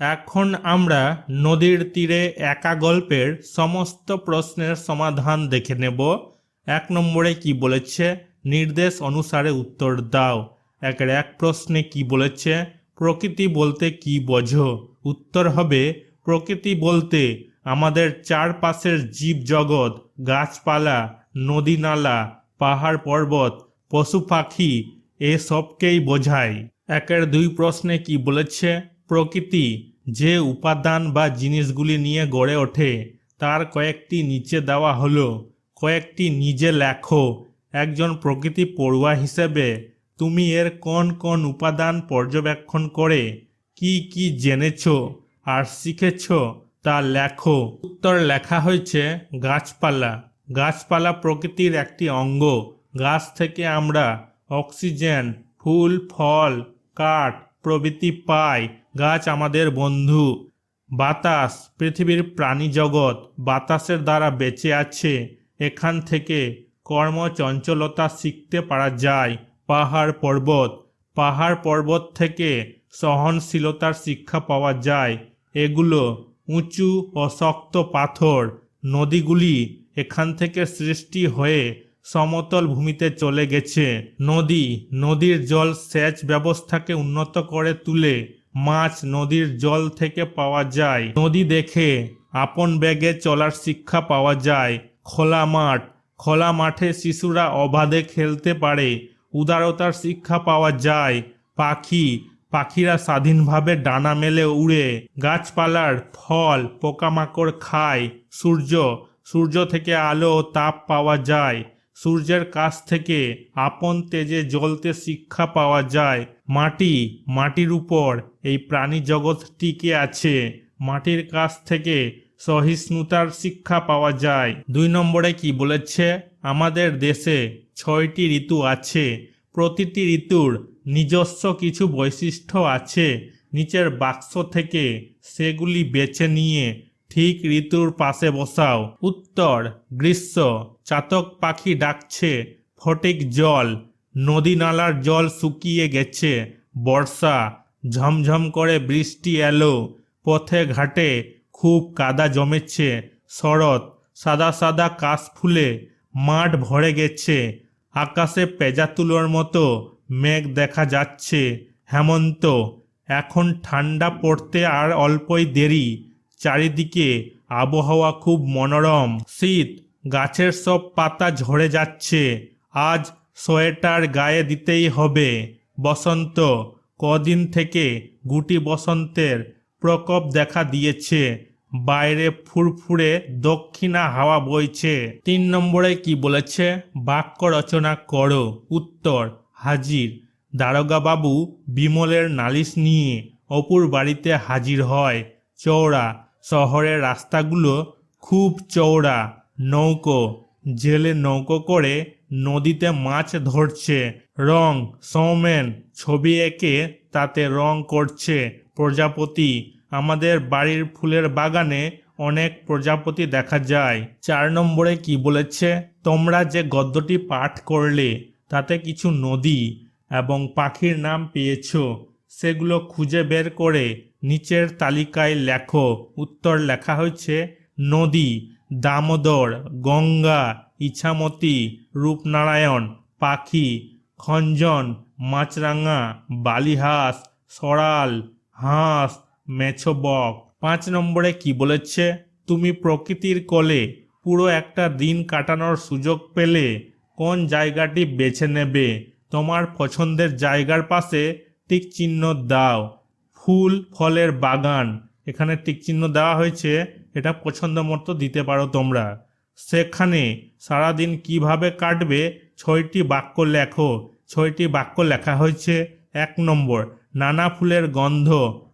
এখন আমরা নদীর তীরে একা গল্পের সমস্ত প্রশ্নের সমাধান দেখে নেব। এক নম্বরে কি বলেছে? নির্দেশ অনুসারে উত্তর দাও। একের এক প্রশ্নে কি বলেছে? প্রকৃতি বলতে কি বোঝো? উত্তর হবে, প্রকৃতি বলতে আমাদের চারপাশের জীব জগৎ গাছপালা নদী নালা পাহাড় পর্বত, পশু পাখি এসবকেই বোঝায়। একের দুই প্রশ্নে কি বলেছে? প্রকৃতি যে উপাদান বা জিনিসগুলি নিয়ে গড়ে ওঠে, তার কয়েকটি নিচে দেওয়া হলো। কয়েকটি নিজে লেখো। একজন প্রকৃতি পড়ুয়া হিসেবে তুমি এর কোন কোন উপাদান পর্যবেক্ষণ করে, কি কি জেনেছো আর শিখেছ তা লেখো। উত্তর লেখা হয়েছে গাছপালা। গাছপালা প্রকৃতির একটি অঙ্গ। গাছ থেকে আমরা অক্সিজেন, ফুল, ফল, কাঠ প্রভৃতি পাই। গাছ আমাদের বন্ধু। বাতাস, পৃথিবীর প্রাণী জগৎ, বাতাসের দ্বারা বেঁচে আছে। এখান থেকে কর্মচঞ্চলতা শিখতে পারা যায়। পাহাড় পর্বত পাহাড় পর্বত থেকে সহনশীলতার শিক্ষা পাওয়া যায়। এগুলো উঁচু ও শক্ত পাথর, নদীগুলি এখান থেকে সৃষ্টি হয়ে সমতল ভূমিতে চলে গেছে। নদী, নদীর জল সেচ ব্যবস্থাকে উন্নত করে তুলে মাছ নদীর জল থেকে পাওয়া যায়। নদী দেখে আপন ব্যাগে চলার শিক্ষা পাওয়া যায়। খোলা মাঠ, খোলা মাঠে শিশুরা অবাধে খেলতে পারে। উদারতার শিক্ষা পাওয়া যায়। পাখি, পাখিরা স্বাধীনভাবে ডানা মেলে উড়ে। গাছপালার ফল, পোকামাকড় খায়। সূর্য সূর্য থেকে আলো ও তাপ পাওয়া যায়। সূর্যের কাছ থেকে আপন তেজে জ্বলতে শিক্ষা পাওয়া যায়। মাটি, মাটির উপর এই প্রাণী জগৎ টিকে আছে। মাটির কাছ থেকে সহিষ্ণুতার শিক্ষা পাওয়া যায়। দুই নম্বরে কি বলেছে? আমাদের দেশে ছয়টি ঋতু আছে। প্রতিটি ঋতুর নিজস্ব কিছু বৈশিষ্ট্য আছে। নিচের বাক্স থেকে সেগুলি বেছে নিয়ে ঠিক ঋতুর পাশে বসাও। উত্তর, গ্রীষ্ম, চাতক পাখি ডাকছে, ফটিক জল, নদী নালার জল শুকিয়ে গেছে, বর্ষা ঝমঝম করে বৃষ্টি এলো, পথে ঘাটে খুব কাদা জমেছে, শরৎ সাদা সাদা কাশ ফুলে মাঠ ভরে গেছে, আকাশে পেজা তুলোর মতো মেঘ দেখা যাচ্ছে, হেমন্ত, এখন ঠান্ডা পড়তে আর অল্পই দেরি, চারিদিকে আবহাওয়া খুব মনোরম, শীত, গাছের সব পাতা ঝরে যাচ্ছে, আজ সোয়েটার গায়ে দিতেই হবে, বসন্ত কদিন থেকে গুটি বসন্তের প্রকোপ দেখা দিয়েছে। বাইরে ফুরফুরে দক্ষিণা হাওয়া বইছে। তিন নম্বরে কি বলেছে? বাক্য রচনা করো। উত্তর, হাজির। দারোগা বাবু বিমলের নালিশ নিয়ে অপুর বাড়িতে হাজির হয়। চৌড়া শহরের রাস্তাগুলো খুব চৌড়া নৌকো। জেলে নৌকো করে নদীতে মাছ ধরছে। রং, সৌমেন, ছবি এঁকে তাতে রং করছে প্রজাপতি। আমাদের বাড়ির ফুলের বাগানে অনেক প্রজাপতি দেখা যায়। চার নম্বরে কি বলেছে? তোমরা যে গদ্যটি পাঠ করলে, তাতে কিছু নদী এবং পাখির নাম পেয়েছ। সেগুলো খুঁজে বের করে নিচের তালিকায় লেখো। উত্তর লেখা হয়েছে, নদী, দামোদর, গঙ্গা ইছামতি, রূপনারায়ণ, পাখি, খঞ্জন, মাছরাঙা, বালিহাঁস সরাল হাঁস, মেছবক। পাঁচ নম্বরে কি বলেছে? তুমি প্রকৃতির কোলে পুরো একটা দিন কাটানোর সুযোগ পেলে কোন জায়গাটি বেছে নেবে? তোমার পছন্দের জায়গার পাশে টিক চিহ্ন দাও। ফুল, ফলের বাগান। এখানে টিক চিহ্ন দেওয়া হয়েছে। এটা পছন্দ মতো দিতে পারো তোমরা। সেখানে সারাদিন কীভাবে কাটবে ছয়টি বাক্য লেখো। ছয়টি বাক্য লেখা হয়েছে। এক নম্বর, নানা ফুলের গন্ধ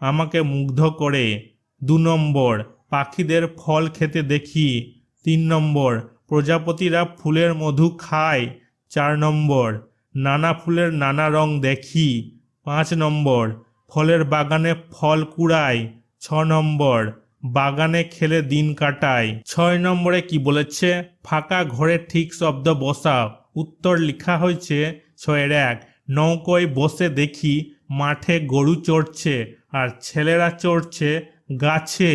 আমাকে মুগ্ধ করে। দু নম্বর, পাখিদের ফল খেতে দেখি। তিন নম্বর, প্রজাপতিরা ফুলের মধু খায়। চার নম্বর, নানা ফুলের নানা রং দেখি। পাঁচ নম্বর, ফলের বাগানে ফল কুড়ায়। ছ নম্বর বাগানে খেলে দিন কাটায়। ছয় নম্বরে কি বলেছে? ফাঁকা ঘরে ঠিক শব্দ বসাও উত্তর লেখা হয়েছে ছয়ের এক, নৌকোয় বসে দেখি মাঠে গরু চড়ছে আর ছেলেরা চড়ছে গাছে।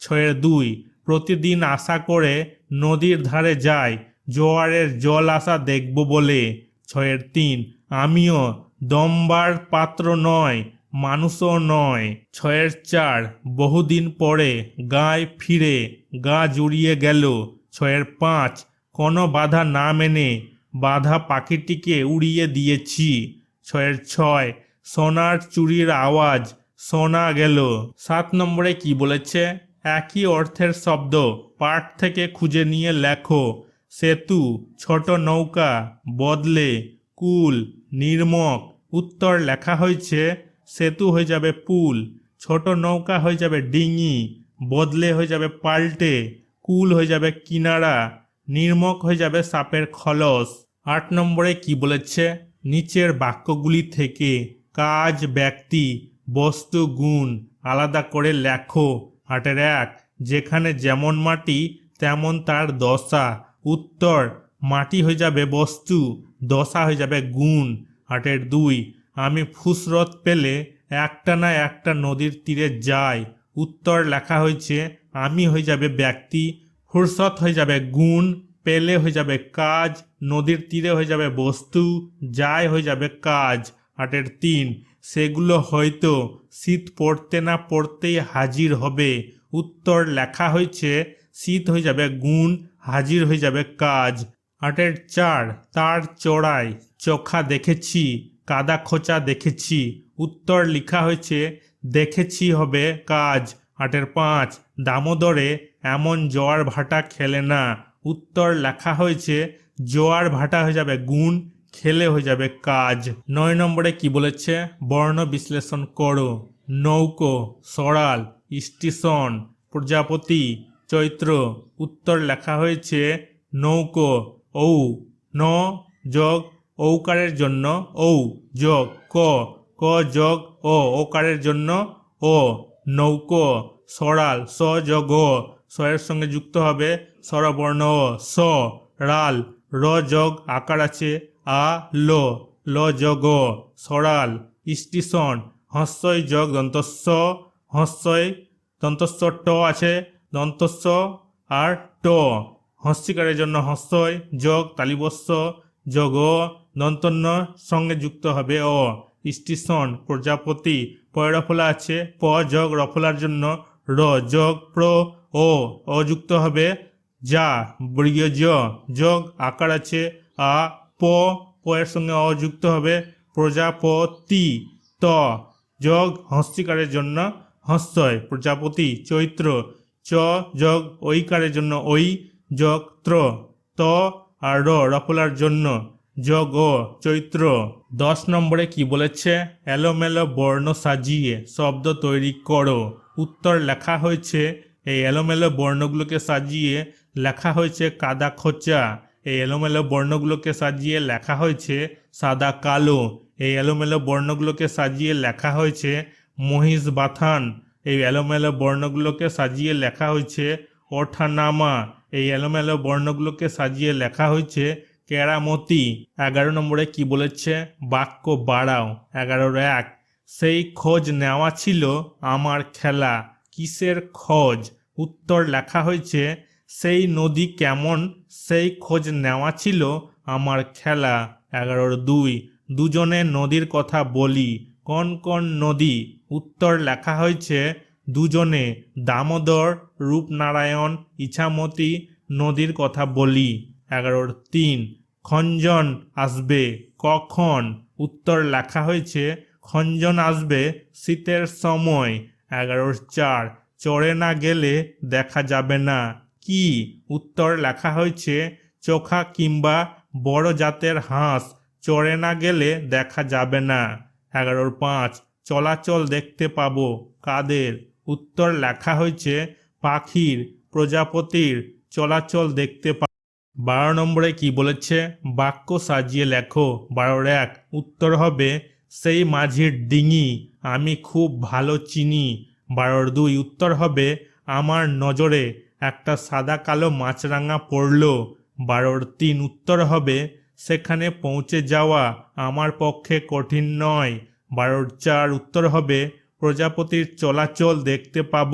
ছয়ের দুই, প্রতিদিন আশা করে নদীর ধারে যায় জোয়ারের জল আসা দেখব বলে। ছয়ের তিন, আমিও দমবার পাত্র নয় মানুষও নয়, ছয়ের চার বহুদিন পরে গায়ে ফিরে, গা জুড়িয়ে গেল। ছয়ের পাঁচ, কোনো বাধা না মেনে বাধা পাখিটিকে উড়িয়ে দিয়েছি। ছয়ের ছয়, সোনার চুরির আওয়াজ শোনা গেল। সাত নম্বরে কি বলেছে? একই অর্থের শব্দ পাঠ থেকে খুঁজে নিয়ে লেখো। সেতু, ছোট নৌকা, বদলে, কুল, নির্মক, উত্তর লেখা হয়েছে সেতু হয়ে যাবে পুল, ছোট নৌকা হয়ে যাবে ডিঙি, বদলে হয়ে যাবে পাল্টে, কুল হয়ে যাবে কিনারা, নির্মক হয়ে যাবে সাপের খলস। আট নম্বরে কি বলেছে? নিচের বাক্যগুলি থেকে কাজ, ব্যক্তি, বস্তু, গুণ আলাদা করে লেখো। আটের এক, যেখানে যেমন মাটি, তেমন তার দশা। উত্তর, মাটি হয়ে যাবে বস্তু, দশা হয়ে যাবে গুণ। আটের দুই আমি ফুসরত পেলে একটা না একটা নদীর তীরে যাই। উত্তর লেখা হয়েছে, আমি হয়ে যাবে ব্যক্তি, ফুরসত হয়ে যাবে গুণ, পেলে হয়ে যাবে কাজ, নদীর তীরে হয়ে যাবে বস্তু যায় হয়ে যাবে কাজ। আটের তিন, সেগুলো হয়তো শীত পড়তে না পড়তেই হাজির হবে। উত্তর লেখা হয়েছে, শীত হয়ে যাবে গুণ, হাজির হয়ে যাবে কাজ। আটের চার, তার চড়াই, চোখা দেখেছি। কাদা খোঁচা দেখেছি। উত্তর লেখা হয়েছে, দেখেছি হবে কাজ। আটের পাঁচ, দামোদরে এমন জোয়ার ভাটা খেলে না। উত্তর লেখা হয়েছে, জোয়ার ভাটা হয়ে যাবে গুণ, খেলে হয়ে যাবে কাজ। নয় নম্বরে কি বলেছে? বর্ণ বিশ্লেষণ করো। নৌকো সরাল স্টেশন, প্রজাপতি, চৈত্র। উত্তর লেখা হয়েছে, নৌকো, ঔ, ন যোগ ঔকারের জন্য ঔ, যোগ, ক ক, যোগ ও ওকারের জন্য ও নৌকো, সরাল, স, যোগ ও স্বরের সঙ্গে যুক্ত হবে স্বরবর্ণ ও স, রাল, র, যোগ, আকার আছে, আ, ল ল, যোগ, সরাল স্টেশন হস্যই যোগ, দন্তস্ব, হস্যই, দন্তস্ব, ট আছে, দন্তস্ব, আর ট, হস্যিকারের জন্য হস্যই, যোগ, তালিবস্য যোগ দন্তন্য সঙ্গে যুক্ত হবে। ও স্টেশন, প্রজাপতি পয়রফলা আছে। প, যোগ রফলার জন্য। র, যোগ প্র ও অযুক্ত হবে। যা বর্গীয় যোগ আকার আছে। আ, প প এর সঙ্গে অযুক্ত হবে। প্রজাপতি, ত, যোগ হস্তিকারের জন্য। হস্যয় প্রজাপতি, চৈত্র, চ, যোগ ঐকারের জন্য ওই যোগ ত্র, ত আর র রফলার জন্য যোগ ও চৈত্র দশ নম্বরে কি বলেছে? এলোমেলো বর্ণ সাজিয়ে শব্দ তৈরি করো। উত্তর লেখা হয়েছে, এই এলোমেলো বর্ণগুলোকে সাজিয়ে লেখা হয়েছে কাদা খোঁচা। এই এলোমেলো বর্ণগুলোকে সাজিয়ে লেখা হয়েছে সাদা কালো। এই এলোমেলো বর্ণগুলোকে সাজিয়ে লেখা হয়েছে মহিষ বাথান। এই এলোমেলো বর্ণগুলোকে সাজিয়ে লেখা হয়েছে ওঠানামা। এই এলোমেলো বর্ণগুলোকে সাজিয়ে লেখা হয়েছে কেরামতি। এগারো নম্বরে কি বলেছে? বাক্য বাড়াও। এগারোর এক, সেই খোঁজ নেওয়া ছিল আমার খেলা। কিসের খোঁজ? উত্তর লেখা হয়েছে, সেই নদী কেমন? সেই খোঁজ নেওয়া ছিল আমার খেলা। এগারোর দুই, দুজনে নদীর কথা বলি। কোন কোন নদী? উত্তর লেখা হয়েছে দুজনে দামোদর, রূপনারায়ণ, ইছামতি নদীর কথা বলি। এগারোর তিন, খঞ্জন আসবে। কখন? উত্তর লেখা হয়েছে, খঞ্জন আসবে শীতের সময়। এগারোর চার, চড়ে না গেলে দেখা যাবে না। কি? উত্তর লেখা হয়েছে, চোখা কিংবা বড় জাতের হাঁস, চড়ে না গেলে দেখা যাবে না। এগারোর পাঁচ, চলাচল দেখতে পাবো। কাদের? উত্তর লেখা হয়েছে, পাখির প্রজাপতির চলাচল দেখতে পা বারো নম্বরে কি বলেছে? বাক্য সাজিয়ে লেখো। বারোর এক, উত্তর হবে, সেই মাঝির ডিঙি আমি খুব ভালো চিনি। বারোর দুই, উত্তর হবে, আমার নজরে একটা সাদা কালো মাছরাঙা পড়ল। বারোর তিন, উত্তর হবে, সেখানে পৌঁছে যাওয়া আমার পক্ষে কঠিন নয়। বারোর চার, উত্তর হবে প্রজাপতির চলাচল দেখতে পাব।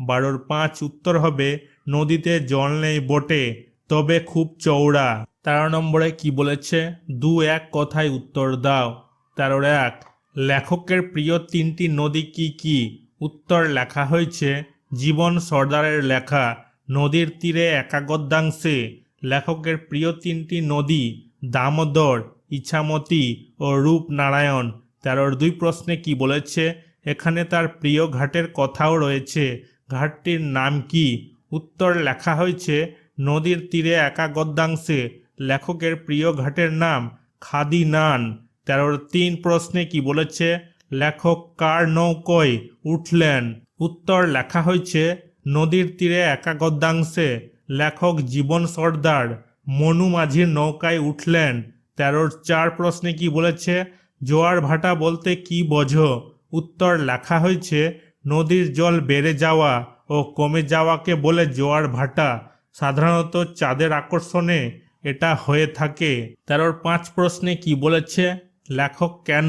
বারোর পাঁচ উত্তর হবে, নদীতে জল নেই বটে, তবে খুব চওড়া। তেরো নম্বরে কি বলেছে? দু এক কথায় উত্তর দাও। তেরোর এক, লেখকের প্রিয় তিনটি নদী কি কি? উত্তর লেখা হয়েছে, জীবন সর্দারের লেখা, নদীর তীরে একাগদ্যাংশে। লেখকের প্রিয় তিনটি নদী, দামোদর, ইছামতি ও রূপনারায়ণ। তেরোর দুই প্রশ্নে কি বলেছে? এখানে তার প্রিয় ঘাটের কথাও রয়েছে। ঘাটটির নাম কি? উত্তর লেখা হয়েছে, নদীর তীরে একাগদ্যাংশে। লেখকের প্রিয় ঘাটের নাম খাদি নান। তেরোর তিন প্রশ্নে কি বলেছে? লেখক কার নৌকয় উঠলেন? উত্তর লেখা হয়েছে, নদীর তীরে একাগদ্যাংশে। লেখক জীবন সর্দার, মনু মাঝির নৌকায় উঠলেন। তেরোর চার প্রশ্নে কি বলেছে? জোয়ার ভাটা বলতে কি বোঝো? উত্তর লেখা হয়েছে, নদীর জল বেড়ে যাওয়া ও কমে যাওয়াকে বলে জোয়ার ভাটা। সাধারণত চাঁদের আকর্ষণে এটা হয়ে থাকে। তেরোর পাঁচ প্রশ্নে কি বলেছে? লেখক কেন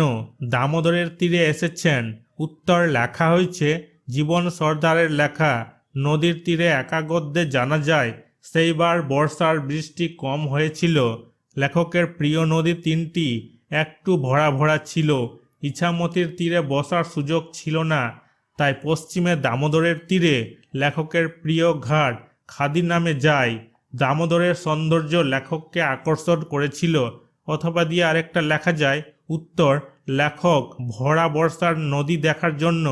দামোদরের তীরে এসেছেন? উত্তর লেখা হয়েছে, জীবন সর্দারের লেখা, নদীর তীরে একাগদ্যে জানা যায়, সেইবার বর্ষার বৃষ্টি কম হয়েছিল। লেখকের প্রিয় নদী তিনটি, একটু ভরা ভরা ছিল। ইছামতির তীরে বসার সুযোগ ছিল না, তাই পশ্চিমে দামোদরের তীরে লেখকের প্রিয় ঘাট খাদি নামে যায়। দামোদরের সৌন্দর্য লেখককে আকর্ষণ করেছিল, অথবা দিয়ে আরেকটা লেখা যায়, উত্তর, লেখক ভরা বর্ষার নদী দেখার জন্য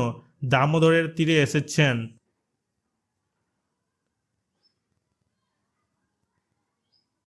দামোদরের তীরে এসেছেন।